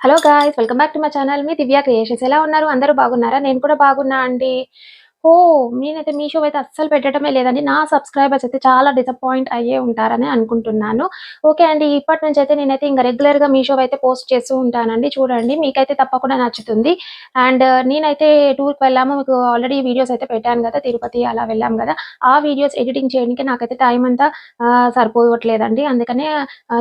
Hello guys welcome back to my channel me Divya creations ఎలా ఉన్నారు? అందరూ బాగున్నారా? నేను కూడా బాగున్నా అండి. ఓ నేనైతే మీషో అయితే అస్సలు పెట్టడమే లేదండి. నా సబ్స్క్రైబర్స్ అయితే చాలా డిసప్పాయింట్ అయ్యే ఉంటారని అనుకుంటున్నాను. ఓకే అండి ఇప్పటి నుంచి అయితే నేనైతే ఇంకా రెగ్యులర్గా మీషో అయితే పోస్ట్ చేస్తూ ఉంటానండి. చూడండి మీకైతే తప్పకుండా నచ్చుతుంది. అండ్ నేనైతే టూర్కి వెళ్ళాము. మీకు ఆల్రెడీ వీడియోస్ అయితే పెట్టాను కదా తిరుపతి అలా వెళ్ళాం కదా. ఆ వీడియోస్ ఎడిటింగ్ చేయడానికి నాకైతే టైం అంతా సరిపోవట్లేదండి. అందుకనే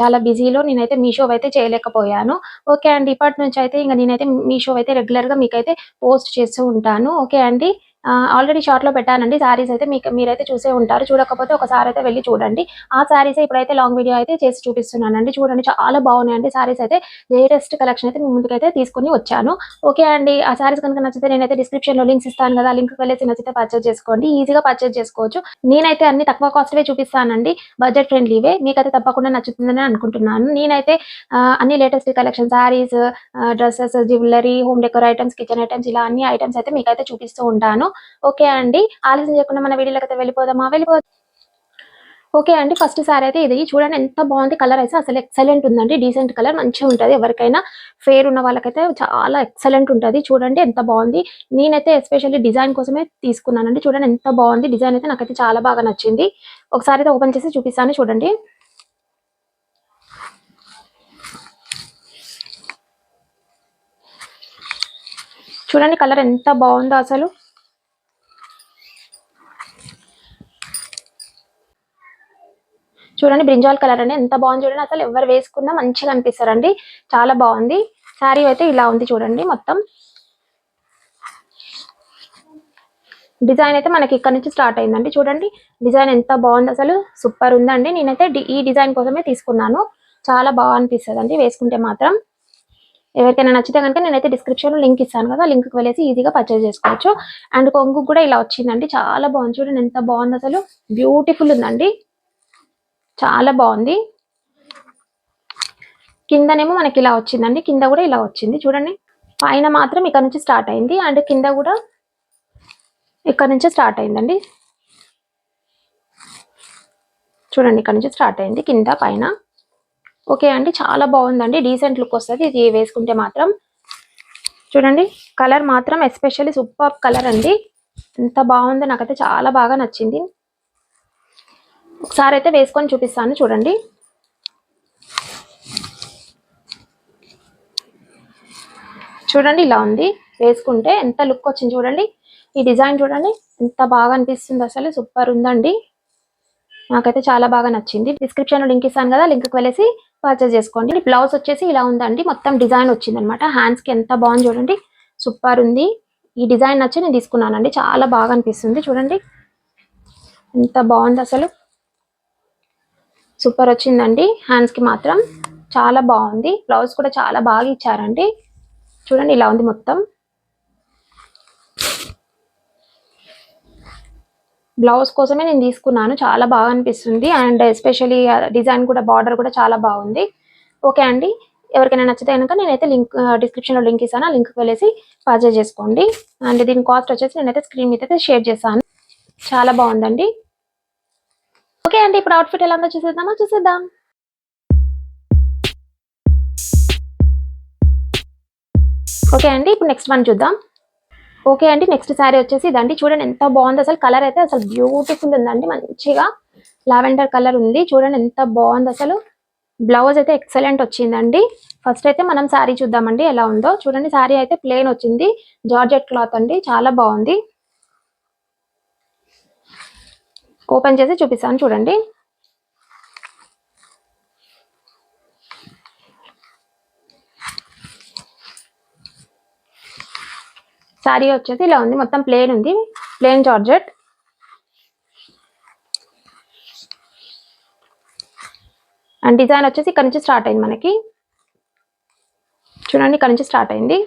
చాలా బిజీలో నేనైతే మీషో అయితే చేయలేకపోయాను. ఓకే అండి ఇప్పటి నుంచి అయితే ఇంకా నేనైతే మీషో అయితే రెగ్యులర్గా మీకైతే పోస్ట్ చేస్తూ ఉంటాను. ఓకే అండి. ఆల్రెడీ షార్ట్లో పెట్టానండి. సారీస్ అయితే మీకు మీరైతే చూసే ఉంటారు. చూడకపోతే ఒకసారి అయితే వెళ్ళి చూడండి. ఆ సారీస్ ఇప్పుడైతే లాంగ్ వీడియో అయితే చేసి చూపిస్తున్నానండి. చూడండి చాలా బాగున్నాయండి సారీస్ అయితే. లేటెస్ట్ కలెక్షన్ అయితే మీ ముందుకైతే తీసుకొని వచ్చాను. ఓకే అండి. ఆ సారీస్ కనుక నచ్చితే నేనైతే డిస్క్రిప్షన్లో లింక్స్ ఇస్తాను కదా. లింక్ వెళ్ళేసి నచ్చితే పర్చేస్ చేసుకోండి. ఈజీగా పర్చేస్ చేసుకోవచ్చు. నేనైతే అన్ని తక్కువ కాస్ట్వే చూపిస్తానండి. బడ్జెట్ ఫ్రెండ్లీవే మీకైతే తప్పకుండా నచ్చుతుందని అనుకుంటున్నాను. నేనైతే అన్ని latest collection saris dresses jewellery home decor items kitchen items ఇలా అన్ని ఐటమ్స్ అయితే మీకైతే చూపిస్తూ ఉంటాను. ఓకే అండి. ఆలస్యం చేయకుండా మన వీడియోలోకి అయితే వెళ్ళిపోదామా? వెళ్ళిపో ఓకే అండి. ఫస్ట్ సారీ అయితే ఇది. చూడండి ఎంత బాగుంది కలర్ అయితే. అసలు ఎక్సలెంట్ ఉందండి. Decent colour. మంచిగా ఉంటుంది. ఎవరికైనా ఫేర్ ఉన్న వాళ్ళకైతే చాలా ఎక్సలెంట్ ఉంటుంది. చూడండి ఎంత బాగుంది. నేనైతే ఎస్పెషల్లీ డిజైన్ కోసమే తీసుకున్నానండి. చూడండి ఎంత బాగుంది. డిజైన్ అయితే నాకైతే చాలా బాగా నచ్చింది. ఒకసారి అయితే ఓపెన్ చేసి చూపిస్తాను. చూడండి. చూడండి కలర్ ఎంత బాగుందో అసలు. చూడండి బ్రింజాల్ కలర్ అండి ఎంత బాగుంది చూడండి. అసలు ఎవరు వేసుకున్నా మంచిగా అనిపిస్తారండి. చాలా బాగుంది. శారీ అయితే ఇలా ఉంది చూడండి మొత్తం. డిజైన్ అయితే మనకి ఇక్కడ నుంచి స్టార్ట్ అయిందండి. చూడండి డిజైన్ ఎంత బాగుంది అసలు. సూపర్ ఉందండి. నేనైతే డి- ఈ డిజైన్ కోసమే తీసుకున్నాను. చాలా బాగా అనిపిస్తుంది అండి వేసుకుంటే మాత్రం. ఎవరికైనా నచ్చితే కనుక నేనైతే డిస్క్రిప్షన్లో లింక్ ఇస్తాను కదా లింక్ వెళ్ళేసి ఈజీగా పర్చేజ్ చేసుకోవచ్చు. అండ్ కొంగు కూడా ఇలా వచ్చిందండి. చాలా బాగుంది చూడండి ఎంత బాగుంది అసలు. బ్యూటిఫుల్ ఉందండి. చాలా బాగుంది. కిందనేమో మనకి ఇలా వచ్చిందండి. కింద కూడా ఇలా వచ్చింది. చూడండి. పైన మాత్రం ఇక్కడ నుంచి స్టార్ట్ అయింది. అండ్ కింద కూడా ఇక్కడ నుంచి స్టార్ట్ అయిందండి. చూడండి ఇక్కడ నుంచి స్టార్ట్ అయింది. కింద పైన. ఓకే అండి. చాలా బాగుందండి. డీసెంట్ లుక్ వస్తుంది. ఇది వేసుకుంటే మాత్రం. చూడండి. కలర్ మాత్రం ఎస్పెషల్లీ సూపర్ కలర్ అండి. ఎంత బాగుందో నాకైతే చాలా బాగా నచ్చింది. ఒకసారి అయితే వేసుకొని చూపిస్తాను చూడండి. చూడండి ఇలా ఉంది. వేసుకుంటే ఎంత లుక్ వచ్చింది చూడండి. ఈ డిజైన్ చూడండి ఎంత బాగా అనిపిస్తుంది అసలు సూపర్ ఉందండి. నాకైతే చాలా బాగా నచ్చింది. డిస్క్రిప్షన్లో లింక్ ఇస్తాను కదా లింక్ వెళ్ళేసి పర్చేస్ చేసుకోండి. బ్లౌజ్ వచ్చేసి ఇలా ఉందండి మొత్తం డిజైన్ వచ్చింది అనమాట హ్యాండ్స్కి ఎంత బాగుంది చూడండి సూపర్ ఉంది. ఈ డిజైన్ నచ్చి నేను తీసుకున్నానండి చాలా బాగా అనిపిస్తుంది చూడండి. ఎంత బాగుంది అసలు. సూపర్ వచ్చిందండి. హ్యాండ్స్కి మాత్రం చాలా బాగుంది. బ్లౌజ్ కూడా చాలా బాగా ఇచ్చారండి. చూడండి ఇలా ఉంది మొత్తం. బ్లౌజ్ కోసమే నేను తీసుకున్నాను. చాలా బాగా అనిపిస్తుంది. అండ్ ఎస్పెషలీ డిజైన్ కూడా బార్డర్ కూడా చాలా బాగుంది. ఓకే అండి. ఎవరికైనా నచ్చితే కనుక నేనైతే లింక్ డిస్క్రిప్షన్లో లింక్ ఇస్తాను. ఆ లింక్ వెళ్ళేసి పర్చేజ్ చేసుకోండి. అండ్ దీని కాస్ట్ వచ్చేసి నేనైతే స్క్రీన్ మీద అయితే షేర్ చేస్తాను చాలా బాగుందండి. ఓకే అండి ఇప్పుడు అవుట్ఫిట్ ఎలా ఉందో చూసేద్దామా? చూసేద్దాం. ఓకే అండి ఇప్పుడు నెక్స్ట్ వన్ చూద్దాం. ఓకే అండి నెక్స్ట్ శారీ వచ్చేసి ఇదండి. చూడండి ఎంత బాగుంది. అసలు కలర్ అయితే అసలు బ్యూటిఫుల్ ఉందండి మంచిగా. లావెండర్ కలర్ ఉంది. చూడండి ఎంత బాగుంది అసలు. బ్లౌజ్ అయితే ఎక్సలెంట్ వచ్చిందండి. ఫస్ట్ అయితే మనం శారీ చూద్దామండి ఎలా ఉందో. చూడండి శారీ అయితే ప్లేన్ వచ్చింది. జార్జెట్ క్లాత్ అండి చాలా బాగుంది. ఓపెన్ చేసి చూపిస్తాను చూడండి. శారీ వచ్చేసి ఇలా ఉంది మొత్తం ప్లేన్ ఉంది ప్లేన్ జార్జెట్. అండ్ డిజైన్ వచ్చేసి ఇక్కడ నుంచి స్టార్ట్ అయింది మనకి. చూడండి ఇక్కడ నుంచి స్టార్ట్ అయింది.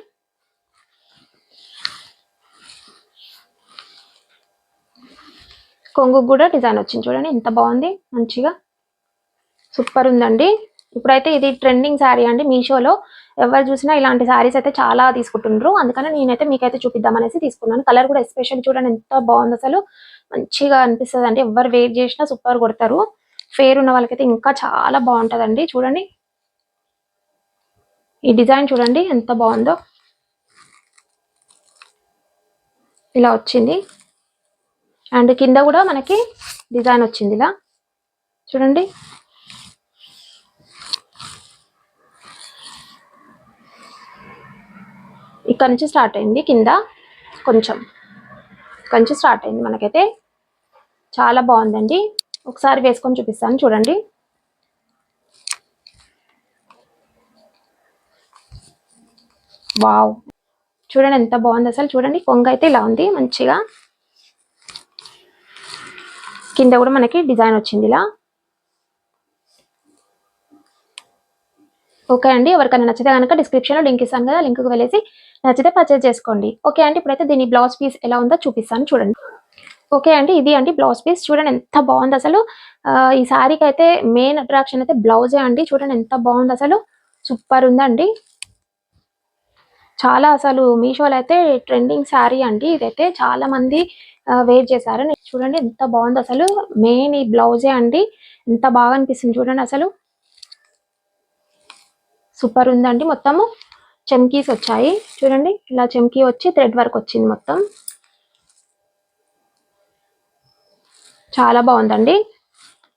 కొంగు కూడా డిజైన్ వచ్చింది చూడండి ఎంత బాగుంది మంచిగా సూపర్ ఉందండి. ఇప్పుడైతే ఇది ట్రెండింగ్ శారీ అండి మీషోలో. ఎవరు చూసినా ఇలాంటి శారీస్ అయితే చాలా తీసుకుంటుండ్రు. అందుకని నేనైతే మీకైతే చూపిద్దామనేసి తీసుకున్నాను. కలర్ కూడా ఎస్పెషల్ చూడండి ఎంత బాగుంది అసలు. మంచిగా అనిపిస్తుంది అండి. ఎవరు వెయిట్ చేసినా సూపర్ కొడతారు. ఫేర్ ఉన్న వాళ్ళకైతే ఇంకా చాలా బాగుంటుందండి. చూడండి. ఈ డిజైన్ చూడండి ఎంత బాగుందో. ఇలా వచ్చింది. అండ్ కింద కూడా మనకి డిజైన్ వచ్చింది ఇలా. చూడండి. ఇక్కడ నుంచి స్టార్ట్ అయింది కింద కొంచెం. ఇక్కడ నుంచి స్టార్ట్ అయింది మనకైతే. చాలా బాగుందండి. ఒకసారి వేసుకొని చూపిస్తాను చూడండి. వావ్. చూడండి ఎంత బాగుంది అసలు. చూడండి కొంగ అయితే ఇలా ఉంది మంచిగా. కింద కూడా మనకి డిజైన్ వచ్చింది ఇలా. ఓకే అండి ఎవరికైనా నచ్చితే కనుక డిస్క్రిప్షన్లో లింక్ ఇస్తాను కదా లింక్కి వెళ్ళేసి నచ్చితే పర్చేజ్ చేసుకోండి. ఓకే అండి ఇప్పుడైతే దీని బ్లౌజ్ పీస్ ఎలా ఉందో చూపిస్తాను చూడండి. ఓకే అండి ఇది అండి బ్లౌజ్ పీస్ చూడండి ఎంత బాగుంది అసలు. ఈ శారీకి అయితే మెయిన్ అట్రాక్షన్ అయితే బ్లౌజే అండి. చూడండి ఎంత బాగుంది అసలు. సూపర్ ఉందండి. చాలా అసలు మీషోలో అయితే ట్రెండింగ్ శారీ అండి. ఇదైతే చాలా మంది వేర్ చేశారు. చూడండి ఎంత బాగుంది అసలు. మెయిన్ ఈ బ్లౌజే అండి. ఎంత బాగా అనిపిస్తుంది చూడండి అసలు. సూపర్ ఉందండి మొత్తము చెమ్కీస్ వచ్చాయి. చూడండి ఇలా చెమ్కీ వచ్చి థ్రెడ్ వర్క్ వచ్చింది మొత్తం. చాలా బాగుందండి.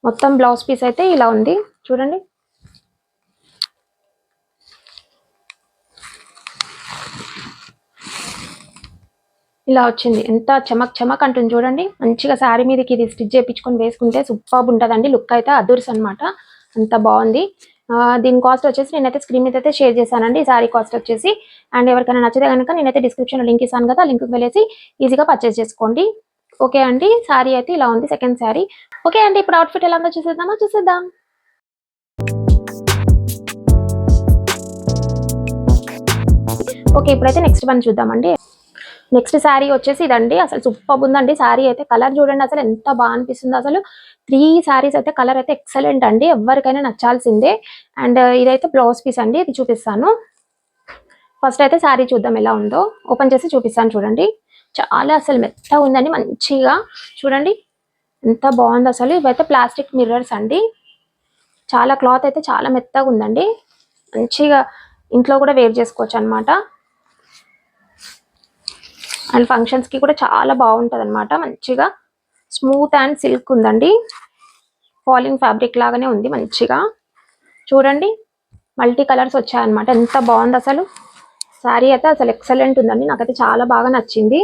మొత్తం బ్లౌజ్ పీస్ అయితే ఇలా ఉంది. చూడండి. ఇలా వచ్చింది. ఎంత చమక్ చమక్ అంటుంది చూడండి. మంచిగా శారీ మీదకి ఇది స్టిచ్ చేయించుకొని వేసుకుంటే సూపర్ ఉంటుందండి. లుక్ అయితే అదుర్స్ అనమాట అంత బాగుంది. దీని కాస్ట్ వచ్చేసి నేనైతే స్క్రీన్ మీద అయితే షేర్ చేశానండి. ఈ శారీ కాస్ట్ వచ్చేసి. అండ్ ఎవరికైనా నచ్చితే కనుక నేనైతే డిస్క్రిప్షన్లో లింక్ ఇస్తాను కదా. లింక్కి వెళ్ళేసి ఈజీగా పర్చేస్ చేసుకోండి. ఓకే అండి. శారీ అయితే ఇలా ఉంది. సెకండ్ శారీ. ఓకే అండి. ఇప్పుడు అవుట్ఫిట్ ఎలా ఉందో చూసేద్దామా? చూసేద్దాం. ఓకే ఇప్పుడైతే నెక్స్ట్ వన్ చూద్దామండి. నెక్స్ట్ శారీ వచ్చేసి ఇదండి. అసలు సూపర్ ఉందండి. శారీ అయితే కలర్ చూడండి. అసలు ఎంత బాగా అనిపిస్తుంది. అసలు త్రీ శారీస్ అయితే కలర్ అయితే ఎక్సలెంట్ అండి. ఎవరికైనా నచ్చాల్సిందే. అండ్ uh, ఇదైతే బ్లౌజ్ పీస్ అండి. ఇది చూపిస్తాను. ఫస్ట్ అయితే శారీ చూద్దాం ఎలా ఉందో. ఓపెన్ చేసి చూపిస్తాను చూడండి. చాలా అసలు మెత్తగా ఉందండి. మంచిగా. చూడండి. ఎంత బాగుంది అసలు. ఇవైతే ప్లాస్టిక్ మిర్రర్స్ అండి. చాలా క్లాత్ అయితే చాలా మెత్తగా ఉందండి. మంచిగా ఇంట్లో కూడా వేర్ చేసుకోవచ్చు అనమాట అండ్ ఫంక్షన్స్కి కూడా చాలా బాగుంటుంది అనమాట మంచిగా స్మూత్ అండ్ సిల్క్ ఉందండి. ఫాలింగ్ ఫ్యాబ్రిక్ లాగానే ఉంది మంచిగా. చూడండి మల్టీ కలర్స్ వచ్చాయన్నమాట. ఎంత బాగుంది అసలు. శారీ అయితే అసలు ఎక్సలెంట్ ఉందండి. నాకైతే చాలా బాగా నచ్చింది.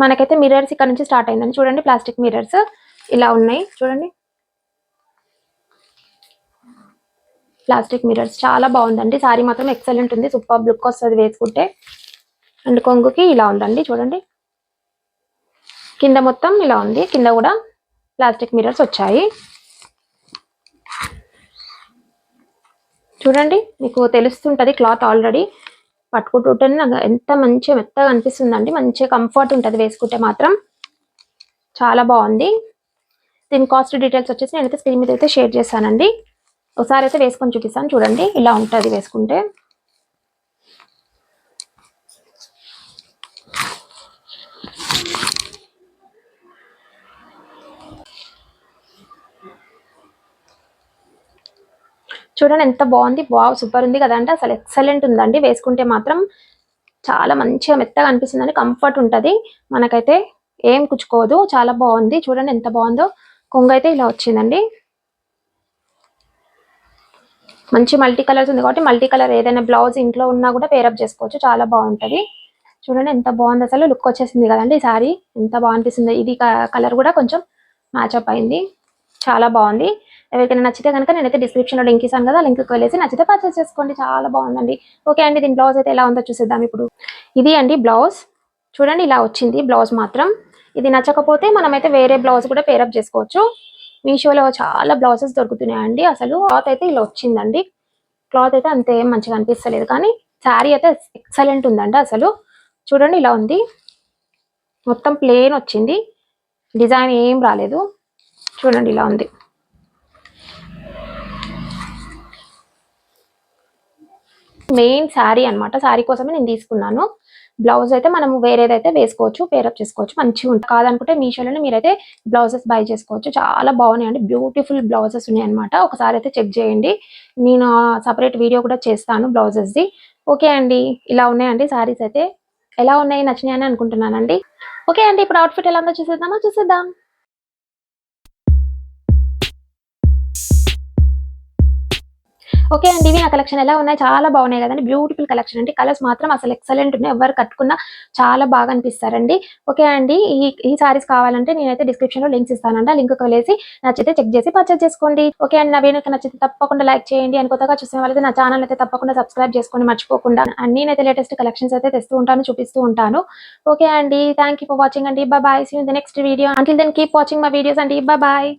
మనకైతే మిర్రర్స్ ఇక్కడ నుంచి స్టార్ట్ అయిందండి. చూడండి ప్లాస్టిక్ మిర్రర్స్ ఇలా ఉన్నాయి. చూడండి ప్లాస్టిక్ మిర్రర్స్ చాలా బాగుందండి. సారీ మాత్రం ఎక్సలెంట్ ఉంది. సూపర్ లుక్ వస్తుంది వేసుకుంటే. అండ్ కొంగుకి ఇలా ఉందండి. చూడండి. కింద మొత్తం ఇలా ఉంది. కింద కూడా ప్లాస్టిక్ మిర్రర్స్ వచ్చాయి. చూడండి. మీకు తెలుస్తుంటుంది క్లాత్ ఆల్రెడీ. పట్టుకుంటుంటేనే నాకు ఎంత మంచిగా మెత్తగా అనిపిస్తుందండి. మంచిగా కంఫర్ట్ ఉంటుంది వేసుకుంటే మాత్రం. చాలా బాగుంది. దీని కాస్ట్ డీటెయిల్స్ వచ్చేసి నేనైతే స్క్రీన్ మీద అయితే షేర్ చేశానండి. ఒకసారి అయితే వేసుకొని చూపిస్తాను. చూడండి ఇలా ఉంటుంది వేసుకుంటే. చూడండి ఎంత బాగుంది. వావ్ సూపర్ ఉంది కదంటే అసలు ఎక్సలెంట్ ఉందండి. వేసుకుంటే మాత్రం చాలా మంచిగా మెత్తగా అనిపిస్తుందండి. కంఫర్ట్ ఉంటుంది. మనకైతే ఏం కుచ్చుకోదు. చాలా బాగుంది. చూడండి ఎంత బాగుందో. కొంగ అయితే ఇలా వచ్చిందండి. మంచి మల్టీ కలర్స్ ఉంది కాబట్టి మల్టీ కలర్ ఏదైనా బ్లౌజ్ ఇంట్లో ఉన్నా కూడా పేరప్ చేసుకోవచ్చు. చాలా బాగుంటది. చూడండి ఎంత బాగుంది అసలు. లుక్ వచ్చేసింది కదండి ఈ సారీ ఎంత బాగుంటుంది అనిపిస్తుంది. ఇది కలర్ కూడా కొంచెం మ్యాచ్అప్ అయింది. చాలా బాగుంది. ఎవరికైనా నచ్చితే కనుక నేనైతే డిస్క్రిప్షన్లో లింక్ ఇస్తాను కదా లింక్ వెళ్ళేసి నచ్చితే పర్చేస్ చేసుకోండి. చాలా బాగుందండి. ఓకే అండి దీని బ్లౌజ్ అయితే ఎలా ఉందో చూసేద్దాం ఇప్పుడు. ఇది అండి బ్లౌజ్. చూడండి ఇలా వచ్చింది బ్లౌజ్ మాత్రం. ఇది నచ్చకపోతే మనమైతే వేరే బ్లౌజ్ కూడా పేరప్ చేసుకోవచ్చు. మీషోలో చాలా బ్లౌజెస్ దొరుకుతున్నాయండి. అసలు క్లాత్ అయితే ఇలా వచ్చిందండి. క్లాత్ అయితే అంతే ఏం మంచిగా అనిపిస్తలేదు. కానీ శారీ అయితే ఎక్సలెంట్ ఉందండి అసలు. చూడండి ఇలా ఉంది. మొత్తం ప్లేన్ వచ్చింది. డిజైన్ ఏం రాలేదు. చూడండి ఇలా ఉంది. మెయిన్ శారీ అన్నమాట. శారీ కోసమే నేను తీసుకున్నాను. బ్లౌజ్ అయితే మనం వేరేదైతే వేసుకోవచ్చు పేరప్ చేసుకోవచ్చు మంచిగా ఉంటుంది. కాదనుకుంటే మీషోలోనే మీరైతే బ్లౌజెస్ బై చేసుకోవచ్చు. చాలా బాగున్నాయండి. బ్యూటిఫుల్ బ్లౌజెస్ ఉన్నాయన్నమాట. ఒకసారి అయితే చెక్ చేయండి. నేను సపరేట్ వీడియో కూడా చేస్తాను బ్లౌజెస్ది ఓకే అండి. ఇలా ఉన్నాయండి శారీస్ అయితే. ఎలా ఉన్నాయి? నచ్చినాయని అనుకుంటున్నానండి. ఓకే అండి. ఇప్పుడు అవుట్ఫిట్ ఎలా ఉందో చూసేద్దామా? చూసేద్దాం. ఓకే అండి ఇవి నా కలెక్షన్ ఎలా ఉన్నాయి? చాలా బాగున్నాయి కదండి. బ్యూటిఫుల్ కలెక్షన్ అండి. కలర్స్ మాత్రం అసలు ఎక్సలెంట్ ఉన్నాయి. ఎవరు కట్టుకున్నా చాలా బాగా అనిపిస్తారండి. ఓకే అండి ఈ ఈ సారీస్ కావాలంటే నేనైతే డిస్క్రిప్షన్లో లింక్స్ ఇస్తానండి. లింక్ వెళ్ళేసి నచ్చితే చెక్ చేసి పర్చేస్ చేసుకోండి. ఓకే అండి నా వీడియో నచ్చితే తప్పకుండా లైక్ చేయండి. అని కొత్తగా చూసిన వాళ్ళైతే నా ఛానల్ అయితే తప్పకుండా సబ్స్క్రైబ్ చేసుకొని మర్చిపోకుండా అండ్. నేనైతే లేటెస్ట్ కలెక్షన్స్ అయితే తెస్తూ ఉంటాను చూపిస్తూ ఉంటాను. ఓకే అండి థ్యాంక్ యూ ఫర్ వాచింగ్ అండి. Bye see the next video until then keep watching my videos అండి. బాయ్